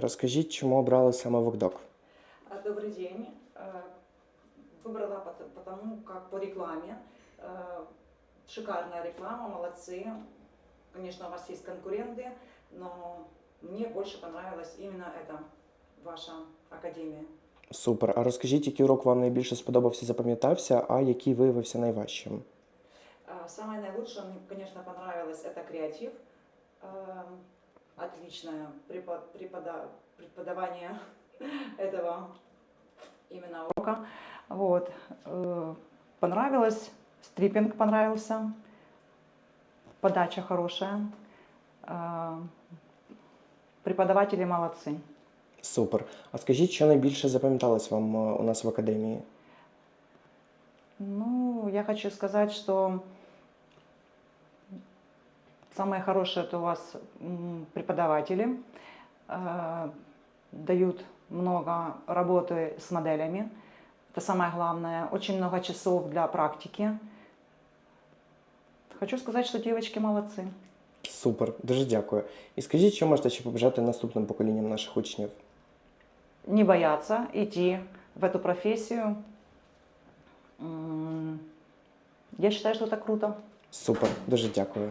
Розкажіть, чому обрали саме Вокдок? А, Добрый день. Э, Выбрала пот- потому, как по рекламе. Э, Шикарная реклама, молодцы. Конечно, у вас есть конкуренты, но мне больше понравилась именно эта ваша академия. Супер. А розкажіть, який урок вам найбільше сподобався, запам'ятався, а який виявився найважчим? А, Самое наилучшее, мне, конечно, понравилось, это креатив. Эм, Отличное препо- препода- преподавание этого именно урока. Вот. Э, Понравилось, стриппинг понравился, подача хорошая, Э, преподаватели молодцы. Супер. А скажіть, що найбільше запам'яталось вам е, у нас в академії? Ну, я хочу сказать, что самое хорошее это у вас м, преподаватели э, дают много работы с моделями. Это самое главное. Очень много часов для практики. Хочу сказать, что девочки молодцы. Супер, дуже дякую. І скажіть, що можете ще побажати наступним поколінням наших учнів? Не бояться идти в эту профессию. М, Я считаю, что это круто. Супер, дуже дякую.